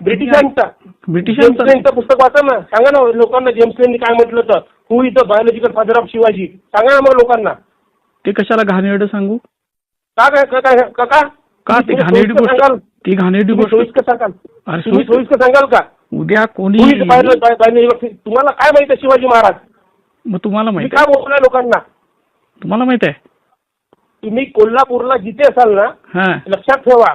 ब्रिटिशांचा. ब्रिटिशांचा. पुस्तक वाचा ना. सांगा ना लोकांना जेम्स लेननी काय म्हटलं तर who is the biological father of Shivaji? सांगा ना मग लोकांना. ते कशाला घाणेरडं सांगू? का काय का काय का का? का ते तुम्ही घाणेरडी सोयीस्कर गोष्ट सांगाल. ती घाणेरडी तुम्ही गोष्ट सोयीस्कर सांगाल. अरे तुम्ही सोयीस्कर- सोयीस्कर सांगाल का? उद्या कोणी तुम्हाला काय माहिती आहे शिवाजी महाराज? मग तुम्हाला तुम्ही माहीत काय बोलताय लोकांना? तुम्हाला माहीत आहे. तुम्ही कोल्हापूरला जिथे असाल ना हा. लक्षात ठेवा.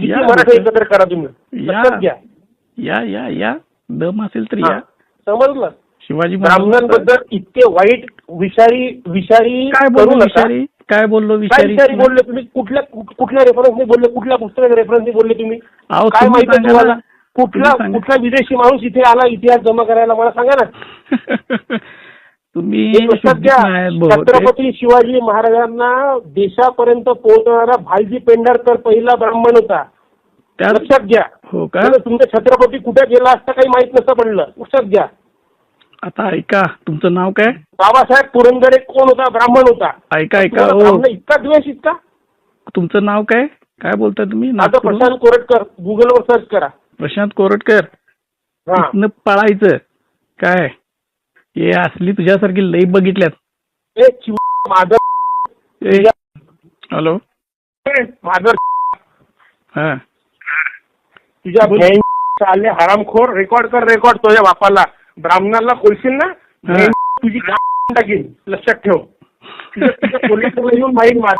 किती मराठा. एकत्र करा तुम्ही? घ्या. या या या. दम असेल तर. या. समजलं? शिवाजी ब्राह्मणांबद्दल इतके वाईट विषारी विषारी काय नका. विषारी? काय बोललो विषारी? बोलले तुम्ही? कुठल्या कुठल्या रेफरन्सने बोलले? कुठल्या पुस्तकाच्या रेफरन्सने बोलले तुम्ही? काय माहिती तुम्हाला. कुठला. कुठला विदेशी माणूस इथे आला इतिहास जमा करायला मला सांगा ना. तुम्ही. छत्रपती शिवाजी महाराजांना देशापर्यंत पोहोचणारा भालजी पेंढारकर पहिला ब्राह्मण होता. त्यात लक्षात घ्या. हो का? तुमचा छत्रपती कुठे गेला असता काही माहीत नसतं पडलं. लक्षात घ्या. आता ऐका तुमचं नाव काय? बाबासाहेब पुरंदरे कोण होता? ब्राह्मण होता. ऐका ऐका हो. इतका द्वेष इतका? तुमचं नाव काय? काय बोलताय तुम्ही? आता? प्रशांत कोरटकर. गुगलवर सर्च करा. प्रशांत कोरटकर. पळायचं. काय? हे असली तुझ्यासारखी लई बघितल्यात. ए माधर हॅलो. माधर हा. तुझ्या चालले हरामखोर. रेकॉर्ड कर रेकॉर्ड तुझ्या बापाला. ब्राह्मणाला बोलशील ना? तुझी टाकीन. लक्षात ठेव. कोल्हापूरला येऊन माहीत मार.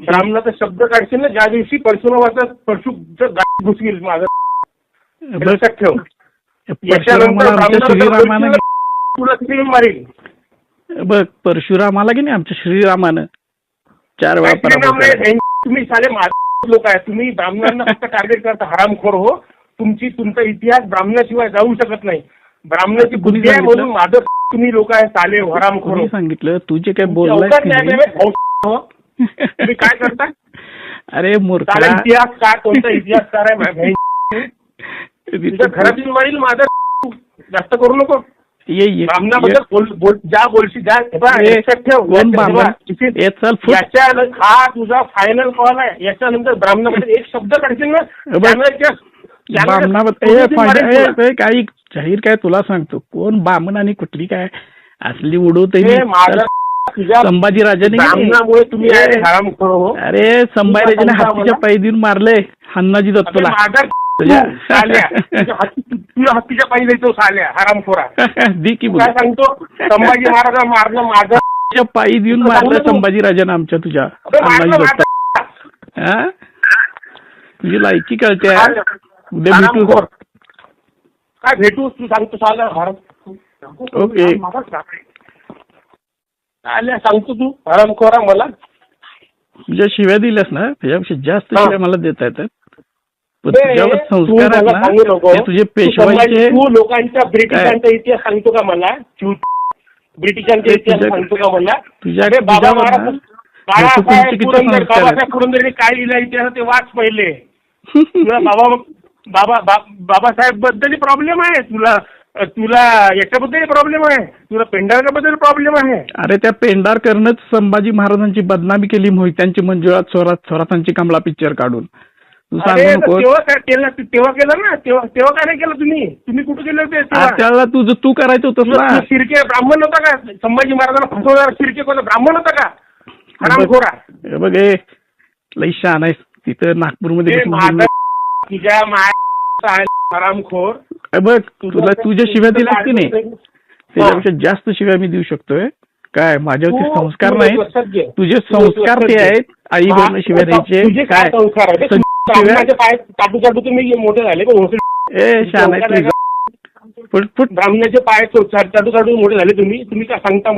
ब्राह्मणाचा शब्द काढशील ना? ज्या दिवशी परशुरामाचा परशु घुसतील माझं लक्षात ठेव. याच्यानंतर तुला तिथे मारील बघ परशुरामाला की नाही आमच्या श्रीरामानं? चार वेळा पराभव केला. हे- तुम्ही सारे लोक आहे तुम्ही ब्राह्मणांना फक्त टार्गेट करता. हरामखोर हो. तुमची तुमचा इतिहास ब्राह्मणाशिवाय जाऊ शकत नाही. ब्राह्मणाची कुणी बुद्धी आहे सांगितलं? म्हणून माझं तुम्ही लोक आहे साले हरामखोर कोणी हो. सांगितलं? तू जे काय तुमची बोललाय अवकाश नाही? आहे बे, भाऊ, हो. तुम्ही काय करता? अरे मूर्खा. साला इतिहास काय कोणता इतिहासकार आहे? तुझ्या मारील माझं जास्त करू नको. ये ये. ब्राह्मणाबद्दल बोल- बोल- ज्या बोलशी ज्या हे ठेव? हे हा तुझा फायनल कॉल आहे. याच्यानंतर एक शब्द काढशील ना? काही जाहीर काय तुला सांगतो. कोण बामण आणि कुठली काय? असली उडवते हे माझं तुझ्या संभाजी राजाने ब्राह्मणामुळे तुम्ही हरामखोर हो अरे संभाजी राजाने तुला हत्तीच्या सांगू पायी देऊन मारले हन्नाजी दत्तला साल्या. तुझ्या हत्ती- तु- तुझ्या हत्तीच्या पायी जायचो साल्या हरामखोरा. दी की तू काय सांगतो? संभाजी महाराज मारलं माझं. पायी देऊन मारलं तू. संभाजी राजानं आमच्या तुझ्या? तुझी लायकी कळते. साल्या. उद्या भेटू. काय भेटू? तू सांगतो साला भारत ओके. आल्या सांगतो तू हरामखोरा मला. तुझ्या शिव्या दिल्यास ना त्याच्यापेक्षा जास्त. शिव्या मला देता येतात. तुझे तू पेशवाईचे तू लोकांच्या ब्रिटिशांचा इतिहास सांगतो का मला? तू ब्रिटिशांचा इतिहास सांगतो का मला? तुझ्या- बाबा महाराज बाळासाहेब पुरंदर. बाबासाहेब पुरंदरेने काय लिहिलं इतिहास ते वाच पहिले तुला बाबा बाबा बाबासाहेबबद्दल प्रॉब्लेम आहे. तुला तुला याच्याबद्दल प्रॉब्लेम आहे. तुला पेंढारकाबद्दल प्रॉब्लेम आहे. अरे त्या पेंढारकरनंच संभाजी महाराजांची बदनामी केली मोहित्यांची मंजुळात स्वरात स्वरातांची कमला पिक्चर काढून. तू अरे सांगू तर नको तेव्हा काय केलं? तेव्हा केलं ना? तेव्हा तेव्हा काय नाही केलं तुम्ही? तुम्ही कुठे गेले होते तेव्हा? त्याला तुझं तू करायचं होतंस ना. शिर्के ब्राह्मण होता का? संभाजी महाराजांना फसवणारा शिर्के कोण? ब्राह्मण होता का? हरामखोरा हे बघ हे लई शान आहेस. तिथं नागपूरमध्ये माझं. तुझ्या माय हरामखोर हे बघ तुला तुझ्या शिव्या दिल्यास की नाही? त्याच्यापेक्षा जास्त शिव्या मी देऊ शकतोय. काय माझ्यावरती तू- संस्कार तू नाहीत? लक्षात घे. तुझे तू संस्कार लक्षात ते घे. आहेत. आई हा, शिव्या द्यायचे. काय संस्कार आहे ब्राह्मणाचे पाय चाटू चाटू तुम्ही मोठे झाले पण होते ए शान ब्राह्मणाचे पाय चाटू चाटू मोठे झाले तुम्ही. तुम्ही काय सांगता?